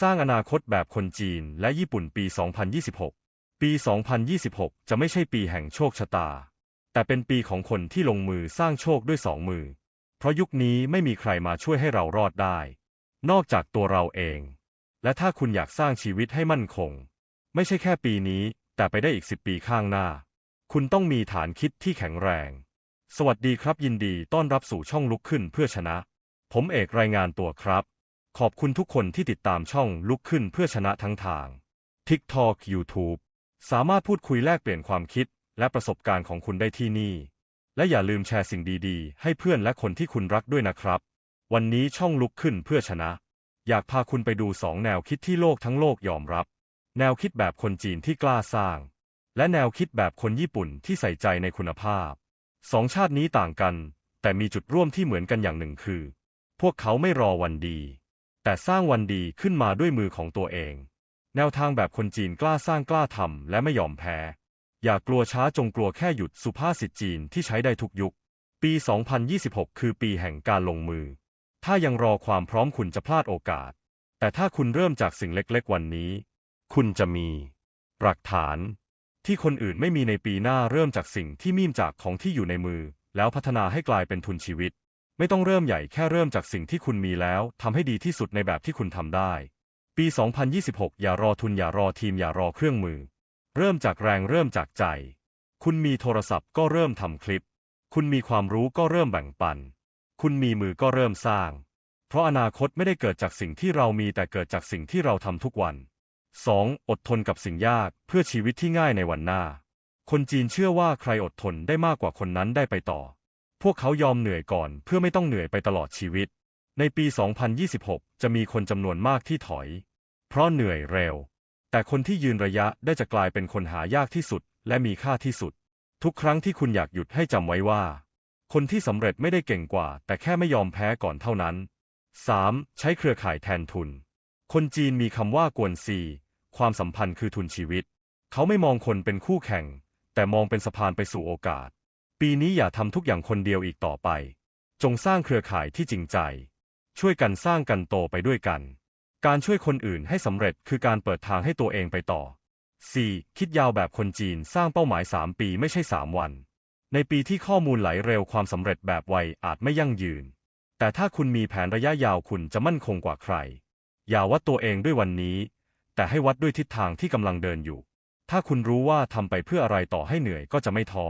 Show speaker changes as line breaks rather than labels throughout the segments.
สร้างอนาคตแบบคนจีนและญี่ปุ่นปี 2026 ปี 2026 จะไม่ใช่ปีแห่งโชคชะตา แต่เป็นปีของคนที่ลงมือสร้างโชคด้วยสองมือ เพราะยุคนี้ไม่มีใครมาช่วยให้เรารอดได้ นอกจากตัวเราเอง และถ้าคุณอยากสร้างชีวิตให้มั่นคง ไม่ใช่แค่ปีนี้ แต่ไปได้อีกสิบปีข้างหน้า คุณต้องมีฐานคิดที่แข็งแรง สวัสดีครับยินดีต้อนรับสู่ช่องลุกขึ้นเพื่อชนะ ผมเอกรายงานตัวครับ ขอบคุณทุกคนที่ติดตามช่องลุกขึ้นเพื่อชนะทั้งทาง TikTok YouTube สามารถพูดคุยแลกเปลี่ยนความคิดและประสบการณ์ของคุณได้ที่นี่ และอย่าลืมแชร์สิ่งดีๆ ให้เพื่อนและคนที่คุณรักด้วยนะครับ วันนี้ช่องลุกขึ้นเพื่อชนะ อยากพาคุณไปดูสองแนวคิดที่โลกทั้งโลกยอมรับ แนวคิดแบบคนจีนที่กล้าสร้าง และแนวคิดแบบคนญี่ปุ่นที่ใส่ใจในคุณภาพสองชาตินี้ต่างกัน แต่มีจุดร่วมที่เหมือนกันอย่างหนึ่งคือ พวกเขาไม่รอวันดี แต่สร้างวันดีขึ้นมาด้วยมือของตัวเอง แนวทางแบบคนจีนกล้าสร้างกล้าทำและไม่ยอมแพ้ อย่ากลัวช้าจงกลัวแค่หยุดสุภาษิตจีนที่ใช้ได้ทุกยุค ปี 2026 คือปีแห่งการลงมือ ถ้ายังรอความพร้อมคุณจะพลาดโอกาส แต่ถ้าคุณเริ่มจากสิ่งเล็กๆ วันนี้ คุณจะมีหลักฐาน ที่คนอื่นไม่มีในปีหน้าเริ่มจากสิ่งที่มีมจากของที่อยู่ในมือ แล้วพัฒนาให้กลายเป็นทุนชีวิต ไม่ต้องเริ่มใหญ่แค่เริ่มจากสิ่งที่คุณมีแล้วทำให้ดีที่สุดในแบบที่คุณทำได้ ปี 2026 อย่ารอทุนอย่ารอทีมอย่ารอเครื่องมือ เริ่มจากแรงเริ่มจากใจ คุณมีโทรศัพท์ก็เริ่มทำคลิป คุณมีความรู้ก็เริ่มแบ่งปัน คุณมีมือก็เริ่มสร้าง เพราะอนาคตไม่ได้เกิดจากสิ่งที่เรามีแต่เกิดจากสิ่งที่เราทำทุกวัน 2. อดทนกับสิ่งยากเพื่อชีวิตที่ง่ายในวันหน้า คนจีนเชื่อว่าใครอดทนได้มากกว่าคนนั้นได้ไปต่อ พวกเขายอมเหนื่อยก่อนเพื่อไม่ต้องเหนื่อยไปตลอดชีวิต ในปี 2026 จะมีคนจำนวนมากที่ถอย เพราะเหนื่อยเร็ว แต่คนที่ยืนระยะได้จะกลายเป็นคนหายากที่สุด และมีค่าที่สุด ทุกครั้งที่คุณอยากหยุดให้จำไว้ว่า คนที่สำเร็จไม่ได้เก่งกว่า แต่แค่ไม่ยอมแพ้ก่อนเท่านั้น 3. ใช้เครือข่ายแทนทุน คนจีนมีคำว่ากวนซี ความสัมพันธ์คือทุนชีวิต เขาไม่มองคนเป็นคู่แข่ง แต่มองเป็นสะพานไปสู่โอกาส ปีนี้อย่าทำทุกอย่างคนเดียวอีกต่อไป จงสร้างเครือข่ายที่จริงใจ ช่วยกันสร้างกันโตไปด้วยกัน การช่วยคนอื่นให้สำเร็จคือการเปิดทางให้ตัวเองไปต่อ 4. คิดยาวแบบคนจีนสร้างเป้าหมาย 3 ปีไม่ใช่ 3 วัน ในปีที่ข้อมูลไหลเร็วความสำเร็จแบบไวอาจไม่ยั่งยืน แต่ถ้าคุณมีแผนระยะยาวคุณจะมั่นคงกว่าใคร อย่าวัดตัวเองด้วยวันนี้ แต่ให้วัดด้วยทิศทางที่กำลังเดินอยู่ ถ้าคุณรู้ว่าทำไปเพื่ออะไรต่อให้เหนื่อยก็จะไม่ท้อ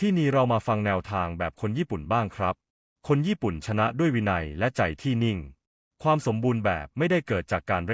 ที่นี้เรามาฟังแนวทางแบบคนญี่ปุ่นบ้างครับ คนญี่ปุ่นชนะด้วยวินัยและใจที่นิ่ง ความสมบูรณ์แบบไม่ได้เกิดจากการ